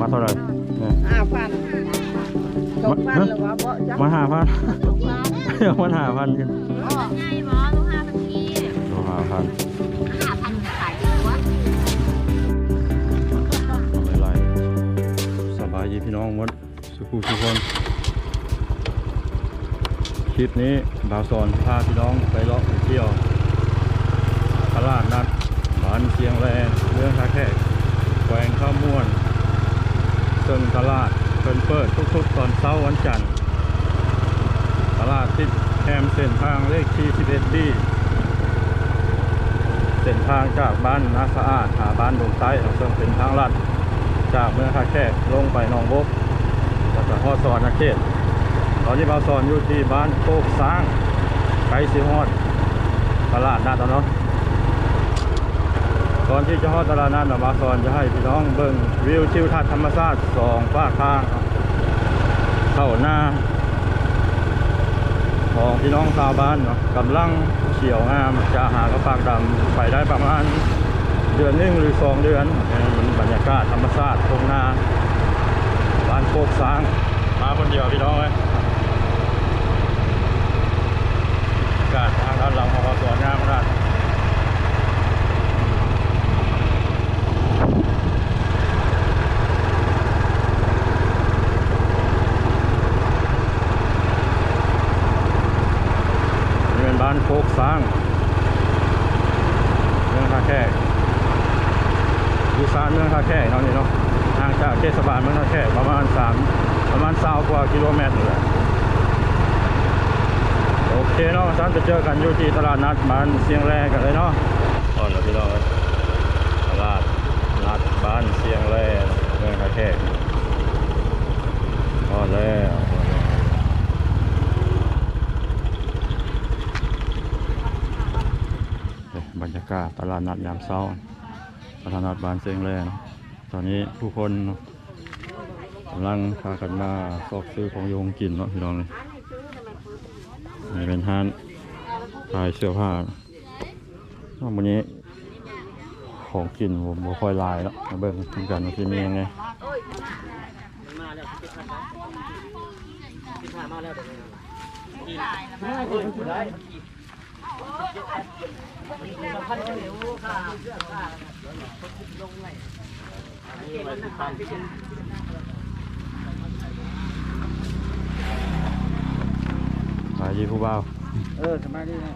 มาเท่าไหร่เนี่ยห้าพันสองพันหรือว่าเบาะจักมาหาพันเดี๋ยวมันหาพันกันไงหมอลูกห้าพันกีเราหาพันห้าพันขายดีวะไม่ไรสบายดีพี่น้องหมดสุขุทุกคน คลิปนี้บ่าวสอนพาพี่น้องไปเลาะไปเที่ยวตลาดนัดบ้านเชียงแรงเรื่องคาแค่แขวงข้าวม่วนซึ่งตลาดเปิดเปิดทุกๆตอนเช้าวันจันทร์ตลาดติดแคมเส้นทางเลขที่11ดีเส้นทางจากบ้านนาสะอาดหาบ้านดงใต้ซึ่งเป็นทางลัดจากเมืองคาแค่ลงไปหนองบกแล้วก็ฮอดสวรรณเขต อนนี้บ่าสอนอยู่ที่บ้านโคกสร้างไกลสิฮอดตลาดนัดแล้วเนาะก่อนที่จะฮอดตลาดนัดนะบ่าสอนจะให้พี่น้องเบิ่งวิวทิวทัศน์ธรรมชาติสองฝ้ากทาง เข้าหน้า ของพี่น้องชาวบ้านเนาะกำลังเขียวงามจะหากระปากดำไปได้ประมาณเดือนนึงหรือสองเดือนเนี่ยมันบรรยากาศธรรมชาติตรงหน้าบ้านโคกสร้างมาคนเดียวพี่น้องเลยอา กาศทางด้านหลังของเราสวยงามมากนี่เป็นบ้านโคกสร้างเมืองท่าแค่อยู่ซานเมืองท่าแค่เนาะนี่เนาะห่างจากเทศบาลเมืองท่าแค่ประมาณสามประมาณสาวกว่ากิโลเมตรเลย คเนาะท่านจะเจอกันอยู่ที่ตลาดนัดบ้านเสียงแรกันเลยเนาะตอนเราพี่น้องตลาดนัดบ้านเสียงแรเมืองท่าแค่พอแล้วบรรยากาศตลาดนัดยามเช้าตลาดนัดบ้านเสียงแรเนาะตอนนี้ผู้คนกำลังพากันมาซอกซื้อของโยงกินเนาะพี่น้องเลย นี่เป็นห้านขายเสื้อผ้าวันนี้ของกินผมบ่ค่อยลายแล้วมาเบิ่งทำกันว่าสิมียังไงขาย ดีผู้บ่าวเออสบายดีนะ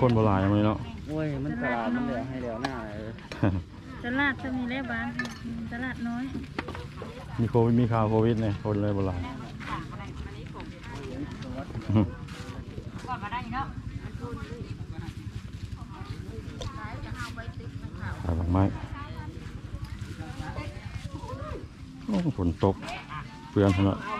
คนบ่หลายยังไงเนาะโอ้ยมันตลาดมันเหลือให้เหลือหน้าเลยตลาดจะมีได้บ้างตลาดน้อย มีโควิดมีข่าวโควิดเนี่ยคนเลยบ่หลายก่อนมาได้เนาะขายดอกไม้โอ้ฝนตกเปลือนขนาด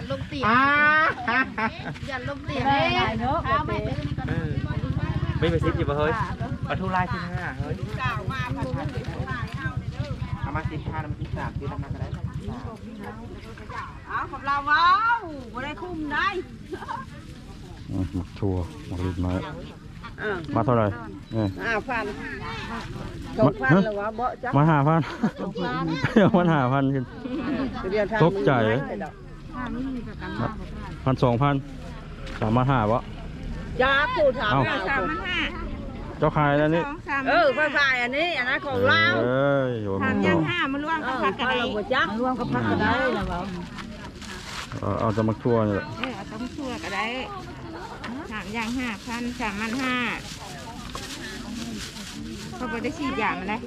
อย่าลงเตียงอ้าอย่าลงเตียงเลยเอาไปซื้อนี่ก่อนเออไม่ไปซิปอยู่ปะเฮ้ยปลาทูลายที่ห้าเฮ้ยเอามาสิบห้าแล้วมาสิบสามสิบแล้วมาก็ได้เอากับเราว้าวบ่ได้คุ้มได้อืมหมักถั่วหมักลิดไม้เออมาเท่าไหร่เนี่ยห้าพันสองพันหรือว่าเบาะจักมาหาพันเดี๋ยวมันหาพันขึ้นเรี ยนทางตกใจพันสองพันสามารถหาวะจ้าผู้ถามเอ้าเราสามพันห้าเจ้าขายแล้วนี่สองสามเออภาษาอันนี้ อันนั้นของเราเอ้ยโยนสามมันยัต่งอห้ามารวมเอกับอผักกระเขาไดเราบ่จักรวมกับพักก็ได้นะเบาเอาเอาจะมาทั่วนี่แหละเออเอาต้มชั่วก็ได้สามอย่างห้าพันสามพันห้าเขาบได้ฉีดยามาเลย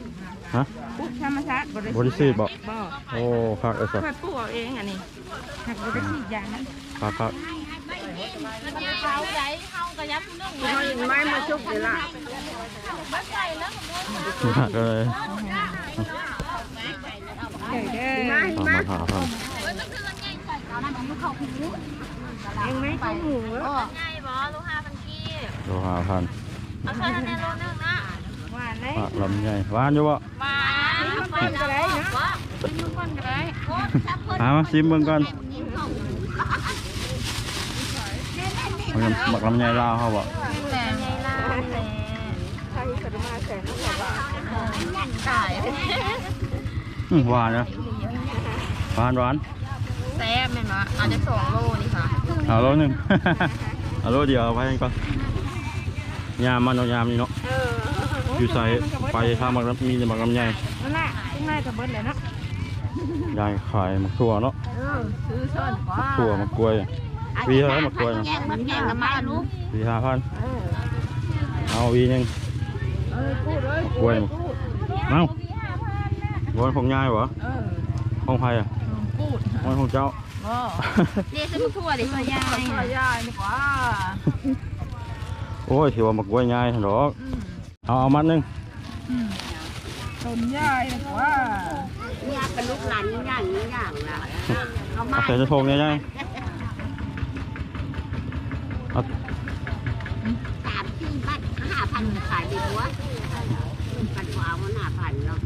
ฮะปุ๊บธรรมชาติบริสีบอกบ่โอ้พักไอ้สัสค่อยปลูกเอาเองอันนี้หักบได้ฉีดยานะพักพักเขาใหญ่เขากระยับนึ่งเขายิงไม้มาชุบเลยล่ะก็เลยไม้สามไม้บาทห้าพันเองไม่กินหมูใหญ่บอลูกห้าพันกีโลห้าพันเอาเท่านั้นโลนึงนะ หวานเลยอะลำไยหวานอยู่บ่หวานคนก็ได้นะมึงคนก็ได้หามาชิมเบิ่งก่อนมันจะหมักลำไยลาวเขาบ่แต่ไงล่ะแต่ใครก็จะมาแสนแล้วบอกว่าตายอืมหวานนะหวานหวานแซ่บแม่นบ่เอาจะสองโลนี่ค่ะเอาโลหนึ่งเอาโลเดียวเอาไปก่อนยามมันเอายามนี่เนาะเอออยู่ใส่ไปทางหมักลำมีแต่หมักลำไยนั่นแหละข้างในจะเบิดเลยนะยายขายหมักถั่วเนาะเออซื้อซ่อนกว่าถั่วหมักกล้วยวีเท่าไหรหมักกล้วยนะแยกมันแยกกันมาลูกวีห้าพันเออเอาวีหนึงเออพูดเลยกล้วยพูดเอ้าบอลของยายเหรอเออของใครอะพูดบอลของเจ้าก็เรียกซื้อทั่วดิซอยยายช่วยยายดีกว่าโอ้ยถือว่าหมักกล้วยยายหรอก เอาเอามัดหนึงต้นยายดีกว่าเนี่ยเป็นลูกหลานอย่างนี้อย่างละเอามาเอาใส่กระทงเนี่ยยายเอาสามสี่บัตรห้าพันขายดีกว่าปันกว่ามันห้าพันเนาะ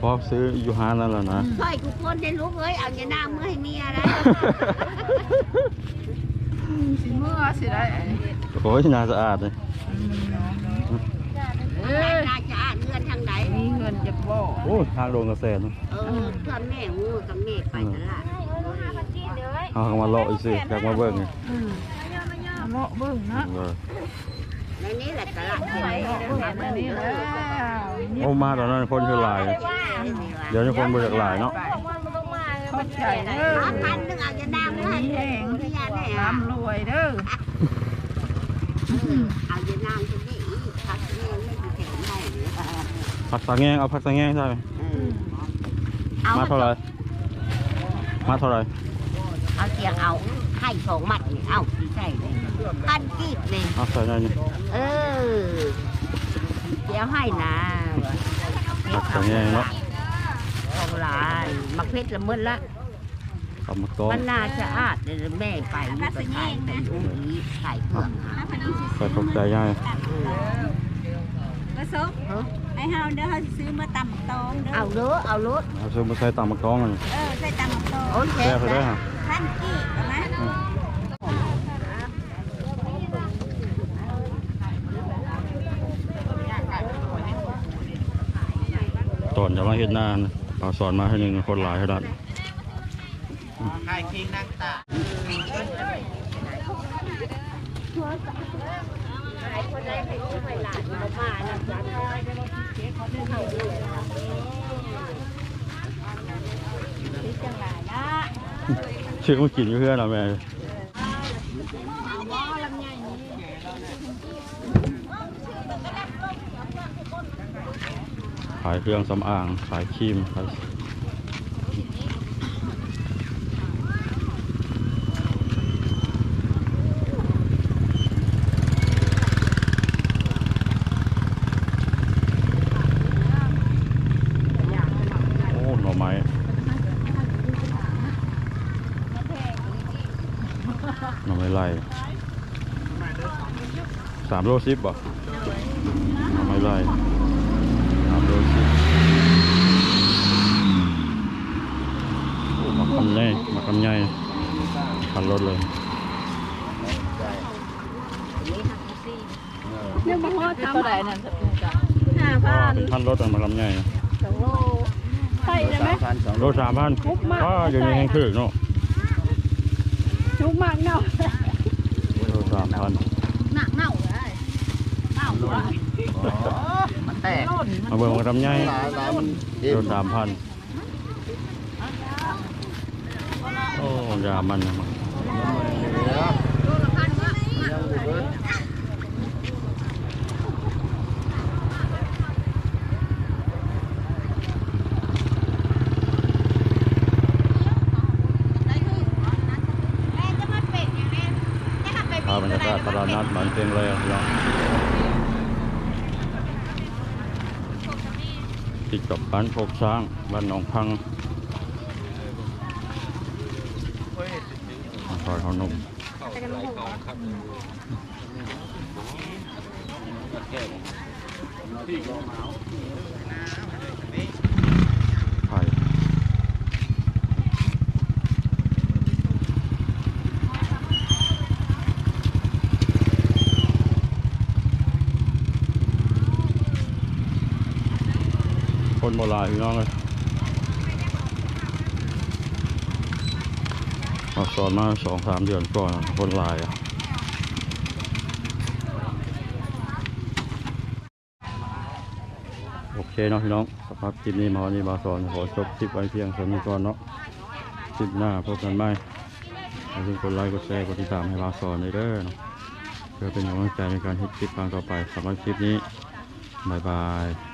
พอซื้ออยู่ฮานนั่นแหละนะช่วยทุกคนได้ลูกเอ้ยเอาอย่าหน้ามือให้เมียนะสิเมื่อสิได้โอ้ยน่าสะอาดเลย เอแม่อน่าจะอ่านเงื่อนทางไหนมีเงินจะบอกโอ้ยทางโดนกระแสเนอะเออเพื่อนแม่งูกับแม่ไปตลาดเอาเข้ามาเลาะอีกสิอยากมาเบิ่งไงเลาะเบิ่งนะเออในนี้แหละตลาดเป็นเลาะเบิ่งอันนี้แล้วโอ้มาตอนนั้นคนคือหลาย เดี๋ยวนี้คนบ่อยากหลายเนาะเข้าใจเด้อห้าพันหนึ่งเอาอย่าหน้ามือให้เมียนะแน่อะร่ำรวยเด้อเอาอย่าหน้าจะได้อีกพักแม่ไม่ได้แถมให้เลย ผักสะแงงเอาผักสะแงงใช่ไหมเออเอามาเท่าไหรมาเท่าไหรเอาเสียงเอาให้สองมัดนี่เอาที่ใช่เลยพันกีบเลยเอาใส่ในนี่เออเดี๋ยวให้นะผักสะแงงเนาะของหลานมักเพชรละเมินละกับมักต้มมันน่าจะอาดเดี๋ยวแม่ไปนี่ไปขายไปอุ้มนี้ขายเครื่องหาใส่ตกใจง่ายมาซุก ไอ้เฮาเด้อเฮาสิซื้อมาตำตองเด้อเอาเด้อเอารถเอาซื้อมาใส่ตามมักต้องกันเออใส่ตำตองโอ้ยแซ่แซ่บบไปเลได้ยฮะพันกี่นะอืมตอนจะมาเฮ็ดหน้านะเอาสอนมาให้หนึ่งคนหลายขนาดขายคิงนั่งตา ชื่อมากินอยู่เพื่อนเราแม่ขายเครื่องสำอาง ขายครีมขายโอ้หน่อไม้ หน่อไม้ไล่สามโลสิบบ่หน่อไม้ไล่สามโลสิบโอ้มาคำใหญ่มาคำใหญ่คันรถเลยเนี่ยบ่ฮอดเท่าไหร่นั่นสักจ้ะอ๋อเป็นพันรถอะมาคำใหญ่นะใช่ได้ไหมโลสามพันก็อยู่ในแห่งถึกเนาะชุกมากเนาะโลสามพันหนักเน่าเลย มันแตกมาเบิ่งมาทำใหญ่โลสามพันโอ้ยามันนะงเลยพี่น้อง ติดกับบ้านโคกช้างบ้านหนองพังนครพนมไผ่ คนโบราณพี่น้องเลยมาสอนมาสองสามเดือนก่อนคนหลายอะโอเคเนาะพี่น้องสำหรับคลิปนี้มาวันนี้มาสอนขอจบคลิปไว้เพียงเท่านี้ก่อนเนาะคลิปหน้าพบกันใหม่อย่าลืมกดไลค์กดแชร์กดติดตามให้มาสอนเลยเด้อเนาะเพื่อเป็นกำลังใจในการเฮ็ดคลิปครั้งต่อไปสำหรับคลิปนี้บายบาย